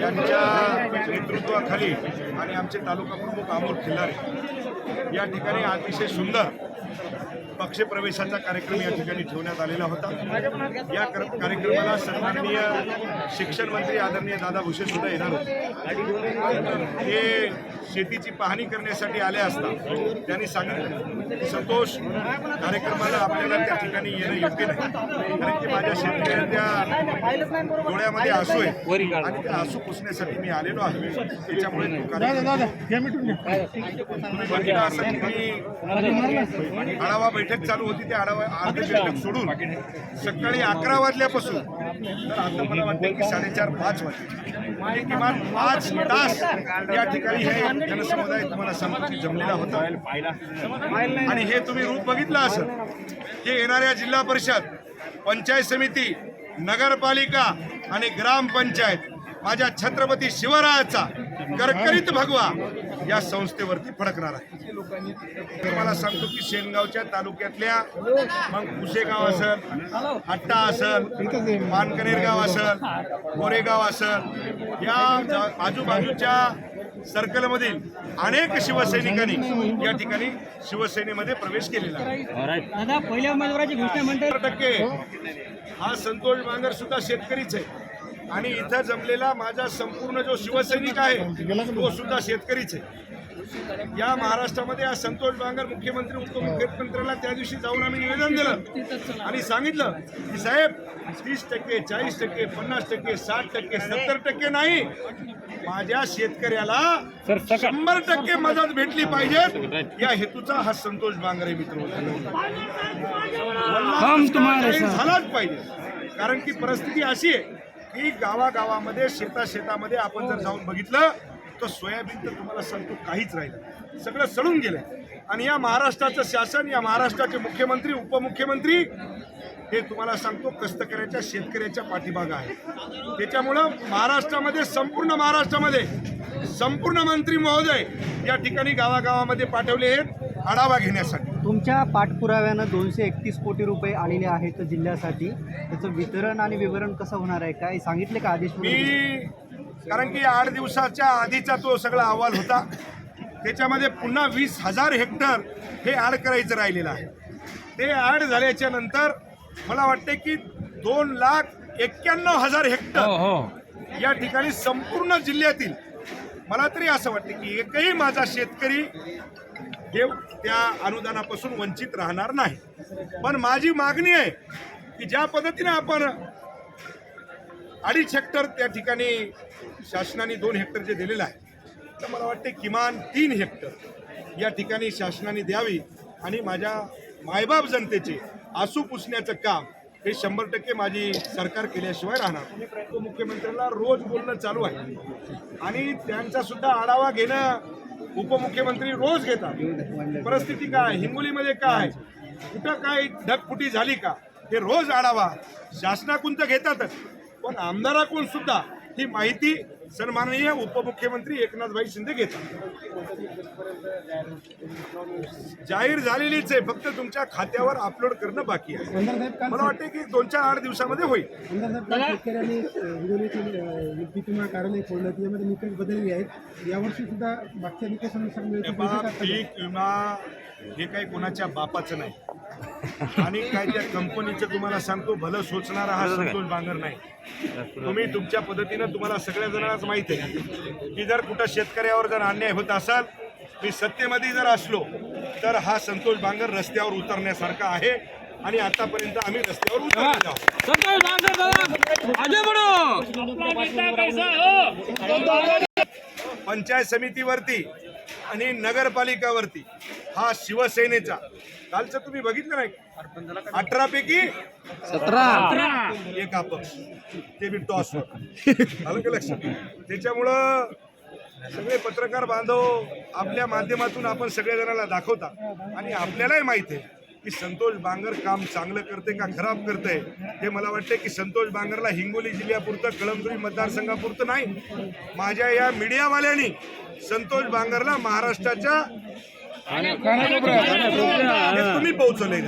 यांच्या नेतृत्वाखाली आणि आमचे तालुका प्रमुख अमोल खिल्लारे. या ठिकाणी अतिशय सुंदर पक्षप्रवेशाचा कार्यक्रम या ठिकाणी ठेवण्यात आलेला होता. या कर- कार्यक्रमाला सन्माननीय शिक्षण मंत्री आदरणीय दादा भुसे सुद्धा येणार होते. हे शेतीची पाहणी करण्यासाठी आले असता त्यांनी सांगितलं की संतोष कार्यक्रमाला आपल्याला त्या ठिकाणी येणं योग्य नाही. कारण की माझ्या शेतकऱ्यांच्या डोळ्यामध्ये आसू आहे आणि त्या आसू पुसण्यासाठी मी आलेलो आहे. त्याच्यामुळे तुम्ही बघितलं असेल की आढावा बैठक चालू होती त्या आढावा अर्ध बैठक सोडून सकाळी अकरा वाजल्यापासून तर आता मला वाटतं की साडेचार पाच वाजले. म्हणजे किमान पाच तास या ठिकाणी हे जनसमुदाय तुम्हाला सांगतो की जमलेला होता. आणि हे तुम्ही रूप बघितलं असं की येणाऱ्या जिल्हा परिषद पंचायत समिती नगरपालिका आणि ग्रामपंचायत माझ्या छत्रपती शिवरायाचा करकरीत भगवा या संस्थेवरती फडकणार आहे. तुम्हाला सांगतो की शेनगावच्या तालुक्यातल्या मग कुसेगाव असेल हट्टा असेल मानकनेर गाव असेल कोरेगाव असेल या आजूबाजूच्या सर्कलमधील अनेक शिवसैनिकांनी या ठिकाणी शिवसेनेमध्ये प्रवेश केलेला आहे. दादा पहिल्या उमेदवाराची घोषणा टक्के. हा संतोष बांगर सुद्धा शेतकरीच आहे. आणि इथं जमलेला माझा संपूर्ण जो शिवसैनिक आहे तो सुद्धा शेतकरीच आहे. या महाराष्ट्रामध्ये हा संतोष बांगर मुख्यमंत्री उपमुख्यमंत्र्याला त्या दिवशी जाऊन आम्ही निवेदन दिलं आणि सांगितलं की साहेब तीस टक्के चाळीस टक्के पन्नास टक्के साठ टक्के सत्तर टक्के नाही. माझ्या शेतकऱ्याला शंभर टक्के मदत भेटली पाहिजे. या हेतूचा हा संतोष बांगरे मित्र. झालाच पाहिजे. कारण की परिस्थिती अशी आहे की गावागावामध्ये शेता शेतामध्ये आपण जर जाऊन बघितलं तर सोयाबीन तर तुम्हाला सांगतो काहीच राहिलं सगळं सडून गेलं आणि या महाराष्ट्राचं शासन या महाराष्ट्राचे मुख्यमंत्री उपमुख्यमंत्री हे तुम्हाला सांगतो कष्टकऱ्याच्या शेतकऱ्याच्या पाठीमागं आहे. त्याच्यामुळं महाराष्ट्रामध्ये संपूर्ण महाराष्ट्रामध्ये संपूर्ण मंत्री महोदय या ठिकाणी गावागावामध्ये पाठवले आहेत. आढावा घेण्यासाठी. तुमच्या पाठपुराव्यानं दोनशे एकतीस कोटी रुपये आलेले आहेत जिल्ह्यासाठी. त्याचं वितरण आणि विवरण कसं होणार आहे? काय सांगितले का आदेश? मी कारण की आठ दिवसाच्या आधीचा तो सगळा अहवाल होता. त्याच्यामध्ये पुन्हा वीस हजार हेक्टर हे ॲड करायचं राहिलेलं आहे. ते ॲड झाल्याच्यानंतर मला वाटते की दोन लाख एक्क्याण्णव हजार हेक्टर या ठिकाणी संपूर्ण जिल्ह्यातील मला तरी असं वाटते की एकही माझा शेतकरी हे त्या अनुदानापासून वंचित राहणार नाही. पण माझी मागणी आहे की ज्या पद्धतीने आपण अडीच हेक्टर त्या ठिकाणी शासनाने दोन हेक्टर जे दिलेलं आहे तर मला वाटते किमान तीन हेक्टर या ठिकाणी शासनाने द्यावी आणि माझ्या मायबाप जनतेचे आसू पुसण्याचं काम हे शंभर टक्के माझी सरकार केल्याशिवाय राहणार. उपमुख्यमंत्र्याला रोज बोलणं चालू आहे. आणि त्यांचा सुद्धा आढावा घेणं उपमुख्यमंत्री रोज घेतात. परिस्थिती काय? हिंगोलीमध्ये काय? कुठं काय ढगफुटी झाली का? हे रोज आढावा. शासनाकडून तर घेतातच. पण आमदाराकडून सुद्धा ही माहिती सन्माननीय उपमुख्यमंत्री एकनाथभाई शिंदे घेतात. जाहीर झालेलीच आहे फक्त तुमच्या खात्यावर अपलोड करणं बाकी आहे. मला वाटतं की दोन चार आठ दिवसामध्ये होईल. पीक विमा हे काही कोणाच्या बापाचं नाही. आणि काय त्या कंपनीचं तुम्हाला सांगतो भलं सोचणारा हा संतोष बांगर नाही. तुम्ही तुमच्या पद्धतीनं तुम्हाला सगळ्या जणांनाच माहीत आहे की जर कुठं शेतकऱ्यावर जर अन्याय होत असाल मी सत्तेमध्ये जर असलो तर हा संतोष बांगर रस्त्यावर उतरण्यासारखा आहे आणि आतापर्यंत आम्ही रस्त्यावर बढो. पंचायत समितीवरती आणि नगरपालिकावरती हा शिवसेनेचा. कालचं तुम्ही बघितलं नाही? अठरा पैकी सतरा. एक अपक्ष ते बी टॉस आलं का लक्षात? त्याच्यामुळं सगळे पत्रकार बांधव आपल्या माध्यमातून आपण सगळ्या जणांना दाखवता. आणि आपल्यालाही माहीत आहे की संतोष बांगर काम चांगलं करते का खराब करते हे मला वाटते की संतोष बांगरला हिंगोली जिल्ह्यापुरतं कळमनुरी मतदारसंघापुरतं नाही. माझ्या या मीडियावाल्यांनी संतोष बांगरला महाराष्ट्राच्या तुम्ही पोहोचवले